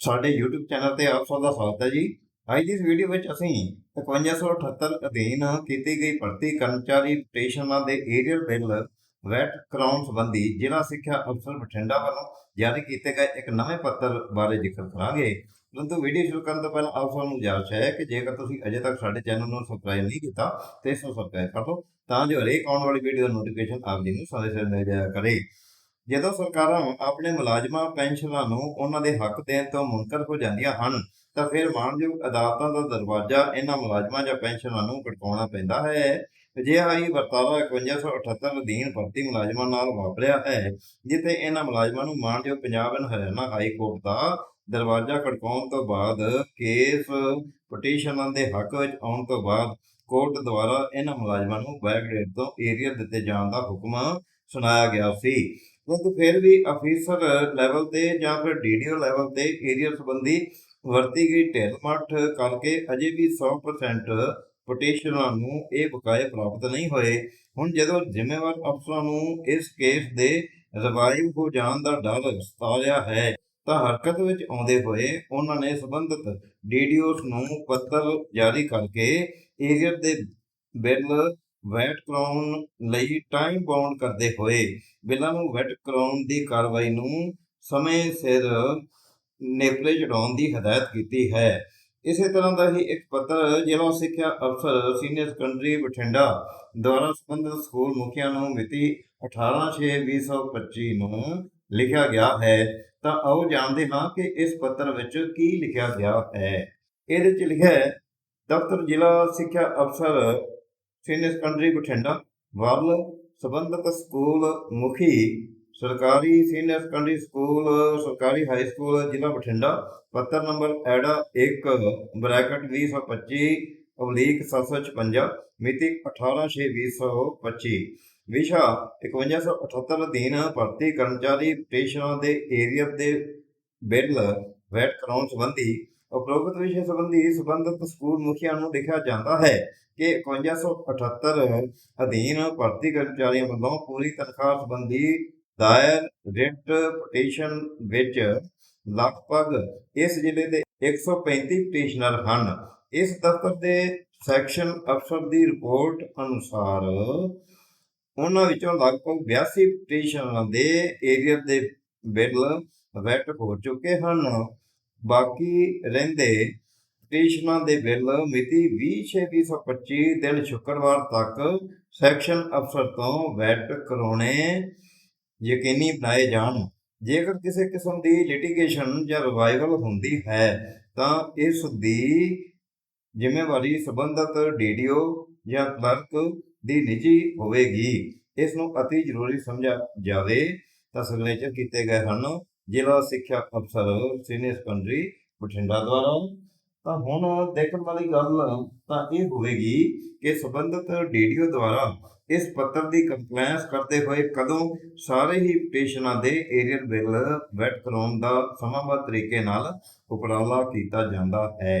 ਸਾਡੇ YouTube channel ਤੇ ਆਪ ਸਭ ਦਾ ਸਵਾਗਤ ਹੈ ਜੀ। ਅੱਜ ਦੀ ਵੀਡੀਓ ਵਿੱਚ ਅਸੀਂ 5178 ਅਧੀਨ ਕੀਤੀ ਗਈ ਭਰਤੀ ਕਰਮਚਾਰੀ ਪਟੀਸ਼ਨਾਂ ਦੇ ਏਰੀਅਲ ਬਿੱਲ ਵੈਟ ਕਰਾਉਣ ਸੰਬੰਧੀ ਜ਼ਿਲ੍ਹਾ ਸਿੱਖਿਆ ਅਫਸਰ ਬਠਿੰਡਾ ਵੱਲੋਂ ਜਾਰੀ ਕੀਤੇ ਗਏ ਇੱਕ ਨਵੇਂ ਪੱਤਰ ਬਾਰੇ ਜ਼ਿਕਰ ਕਰਾਂਗੇ। ਪਰੰਤੂ ਵੀਡੀਓ ਸ਼ੁਰੂ ਕਰਨ ਤੋਂ ਪਹਿਲਾਂ ਆਪ ਸਭ ਨੂੰ ਗੁਜ਼ਾਰਿਸ਼ ਹੈ ਕਿ ਜੇਕਰ ਤੁਸੀਂ ਅਜੇ ਤੱਕ ਸਾਡੇ ਚੈਨਲ ਨੂੰ ਸਬਸਕ੍ਰਾਈਬ ਨਹੀਂ ਕੀਤਾ, ਤੇ ਇਸ ਨੂੰ ਸਬਸਕ੍ਰਾਈਬ ਕਰ ਲਓ ਤਾਂ ਜੋ ਹਰੇਕ ਆਉਣ ਵਾਲੀ ਵੀਡੀਓ ਦਾ ਨੋਟੀਫਿਕੇਸ਼ਨ ਆਪ ਜੀ ਨੂੰ ਸਮੇਂ ਸਿਰ ਮਿਲ ਜਾਇਆ ਕਰੇ। ਜਦੋਂ ਸਰਕਾਰਾਂ ਆਪਣੇ ਮੁਲਾਜ਼ਮਾਂ, ਪੈਨਸ਼ਨਾਂ ਨੂੰ ਉਹਨਾਂ ਦੇ ਹੱਕ ਦੇਣ ਤੋਂ ਮੁਨਕਰ ਹੋ ਜਾਂਦੀਆਂ ਹਨ, ਤਾਂ ਫਿਰ ਮਾਨਯੋਗ ਅਦਾਲਤਾਂ ਦਾ ਦਰਵਾਜ਼ਾ ਇਹਨਾਂ ਮੁਲਾਜ਼ਮਾਂ ਜਾਂ ਪੈਨਸ਼ਨਾਂ ਨੂੰ ਖੜਕਾਉਣਾ ਪੈਂਦਾ ਹੈ। ਅਜਿਹਾ ਹੀ ਵਰਤਾਰਾ 5178 ਅਧੀਨ ਭਰਤੀ ਮੁਲਾਜ਼ਮਾਂ ਨਾਲ ਵਾਪਰਿਆ ਹੈ, ਜਿੱਥੇ ਇਹਨਾਂ ਮੁਲਾਜ਼ਮਾਂ ਨੂੰ ਮਾਨਯੋਗ Punjab and Haryana high court ਦਾ ਦਰਵਾਜ਼ਾ ਖੜਕਾਉਣ ਤੋਂ ਬਾਅਦ ਕੇਸ ਪਟੀਸ਼ਨਾਂ ਦੇ ਹੱਕ ਵਿੱਚ ਆਉਣ ਤੋਂ ਬਾਅਦ ਕੋਰਟ ਦੁਆਰਾ ਇਹਨਾਂ ਮੁਲਾਜ਼ਮਾਂ ਨੂੰ ਬੈਕਗ੍ਰੇਡ ਤੋਂ ਏਰੀਆ ਦਿੱਤੇ ਜਾਣ ਦਾ ਹੁਕਮ ਸੁਣਾਇਆ ਗਿਆ ਸੀ। ਪਰੰਤੂ ਫਿਰ ਵੀ ਅਫੀਸਰ ਲੈਵਲ ਤੇ ਜਾਂ ਫਿਰ ਡੀਡੀਓ ਲੈਵਲ ਤੇ ਏਰੀਆ ਸੰਬੰਧੀ ਵਰਤੀ ਗਈ ਢਿੱਲ ਕਰਕੇ ਅਜੇ ਵੀ 100% ਪਟੀਸ਼ਨਰਾਂ ਨੂੰ ਇਹ ਬਕਾਏ ਪ੍ਰਾਪਤ ਨਹੀਂ ਹੋਏ। ਹੁਣ ਜਦੋਂ ਜ਼ਿੰਮੇਵਾਰ ਅਫਸਰਾਂ ਨੂੰ ਇਸ ਕੇਸ ਦੇ ਰਿਵਾਈਵ ਹੋ ਜਾਣ ਦਾ ਡਰ ਸਤਾ ਹੈ, ਤਾਂ ਹਰਕਤ ਵਿੱਚ ਆਉਂਦੇ ਹੋਏ ਉਹਨਾਂ ਨੇ ਸੰਬੰਧਿਤ ਡੀਡੀਓਸ ਨੂੰ ਪੱਤਰ ਜਾਰੀ ਕਰਕੇ ਏਰੀਆ ਦੇ ਬਿੱਲ ਵੈਟ ਕਰਾਉਣ ਲਈ ਟਾਈਮ ਬਾਉਂਡ ਕਰਦੇ ਹੋਏ ਬਿੱਲਾਂ ਨੂੰ ਵੈਟ ਕਰਾਉਣ ਦੀ ਕਾਰਵਾਈ ਨੂੰ ਸਮੇਂ ਸਿਰ ਨੇਪਰੇ ਚੜਾਉਣ ਦੀ ਹਦਾਇਤ ਕੀਤੀ ਹੈ। ਇਸੇ ਤਰ੍ਹਾਂ ਦਾ ਹੀ ਇੱਕ ਪੱਤਰ ਜ਼ਿਲ੍ਹਾ ਸਿੱਖਿਆ ਅਫਸਰ ਸੀਨੀਅਰ ਸੈਕੰਡਰੀ ਬਠਿੰਡਾ ਦੁਆਰਾ ਸੰਬੰਧਿਤ ਸਕੂਲ ਮੁਖੀਆਂ ਨੂੰ ਮਿਤੀ 18/6/2025 ਨੂੰ ਲਿਖਿਆ ਗਿਆ ਹੈ। ਤਾਂ ਆਓ ਜਾਣਦੇ ਹਾਂ ਕਿ ਇਸ ਪੱਤਰ ਵਿੱਚ ਕੀ ਲਿਖਿਆ ਗਿਆ ਹੈ। ਇਹਦੇ ਵਿੱਚ ਲਿਖਿਆ ਹੈ, ਦਫ਼ਤਰ ਜ਼ਿਲ੍ਹਾ ਸਿੱਖਿਆ ਅਫਸਰ ਸੀਨੀਅਰ ਸੈਕੰਡਰੀ ਬਠਿੰਡਾ ਵੱਲ ਸੰਬੰਧਿਤ ਸਕੂਲ ਮੁਖੀ ਸਰਕਾਰੀ ਸੀਨੀਅਰ ਸੈਕੰਡਰੀ ਸਕੂਲ, ਸਰਕਾਰੀ ਹਾਈ ਸਕੂਲ ਜ਼ਿਲ੍ਹਾ ਬਠਿੰਡਾ, ਪੱਤਰ ਨੰਬਰ ਐੜਾ 1 ਬ੍ਰੈਕਟ 2025 ਅਬਲੀਕ 756 ਮਿਤੀ 18/6/2025 ਵਿਸ਼ਾ 5178 ਅਧੀਨ ਭਰਤੀ ਕਰਮਚਾਰੀ ਪਟੀਸ਼ਨਾਂ ਦੇ ਏਰੀਆ ਦੇ ਬਿੱਲ ਵੈਟ ਕਰਾਉਣ ਸੰਬੰਧੀ ਉਪਰੋਕਤ ਵਿਸ਼ੇ ਸੰਬੰਧੀ ਸੰਬੰਧਿਤ ਸਕੂਲ ਮੁਖੀਆਂ ਨੂੰ ਲਿਖਿਆ ਜਾਂਦਾ ਹੈ ਕਿ 5178 ਅਧੀਨ ਭਰਤੀ ਕਰਮਚਾਰੀਆਂ ਵੱਲੋਂ ਪੂਰੀ ਤਨਖਾਹ ਸੰਬੰਧੀ ਦਾਇਰ ਰਿਟ ਪਟੀਸ਼ਨ ਵਿੱਚ ਲਗਭਗ ਇਸ ਜ਼ਿਲ੍ਹੇ ਦੇ 135 ਪਟੀਸ਼ਨਰ ਹਨ। ਇਸ ਦਫ਼ਤਰ ਦੇ ਸੈਕਸ਼ਨ ਅਫਸਰ ਦੀ ਰਿਪੋਰਟ ਅਨੁਸਾਰ ਉਹਨਾਂ ਵਿੱਚੋਂ ਲਗਭਗ 82 ਪਟੀਸ਼ਨਰਾਂ ਦੇ ਏਰੀਆ ਦੇ ਬਿੱਲ ਵੈਟ ਹੋ ਚੁੱਕੇ ਹਨ। ਬਾਕੀ ਰਹਿੰਦੇ ਪਟੀਸ਼ਨਾਂ ਦੇ ਬਿੱਲ ਮਿਤੀ 20/6/2025 ਦਿਨ ਸ਼ੁੱਕਰਵਾਰ ਤੱਕ ਸੈਕਸ਼ਨ ਅਫਸਰ ਤੋਂ ਵੈਟ ਕਰਾਉਣੇ ਯਕੀਨੀ ਬਣਾਏ ਜਾਣ। ਜੇਕਰ ਕਿਸੇ ਕਿਸਮ ਦੀ ਲਿਟੀਗੇਸ਼ਨ ਜਾਂ ਰਿਵਾਈਵਲ ਹੁੰਦੀ ਹੈ, ਤਾਂ ਇਸ ਦੀ ਜ਼ਿੰਮੇਵਾਰੀ ਸੰਬੰਧਤ ਡੀਡੀਓ ਜਾਂ ਕਲਰਕ ਦੀ ਨਿੱਜੀ ਹੋਵੇਗੀ। ਇਸ ਨੂੰ ਅਤੀ ਜ਼ਰੂਰੀ ਸਮਝਿਆ ਜਾਵੇ ਤਾਂ ਸਿਗਨੇਚਰ ਕੀਤੇ ਗਏ ਹਨ। ਜ਼ਿਲ੍ਹਾ ਸਿੱਖਿਆ ਅਫਸਰ ਸੀਨੀਅਰ ਸੈਕੰਡਰੀ ਬਠਿੰਡਾ ਦੁਆਰਾ। ਤਾਂ ਹੁਣ ਦੇਖਣ ਵਾਲੀ ਗੱਲ ਤਾਂ ਇਹ ਹੋਵੇਗੀ ਕਿ ਸੰਬੰਧਿਤ ਡੀਡੀਓ ਦੁਆਰਾ ਇਸ ਪੱਤਰ ਦੀ ਕੰਪਲਾਈਂਸ ਕਰਦੇ ਹੋਏ ਕਦੋਂ ਸਾਰੇ ਹੀ ਪਟੀਸ਼ਨਾਂ ਦੇ ਏਰੀਅਲ ਬਿੱਲ ਵੈਟ ਕਰਾਉਣ ਦਾ ਸਮਾਂਬੱਧ ਤਰੀਕੇ ਨਾਲ ਉਪਰਾਲਾ ਕੀਤਾ ਜਾਂਦਾ ਹੈ।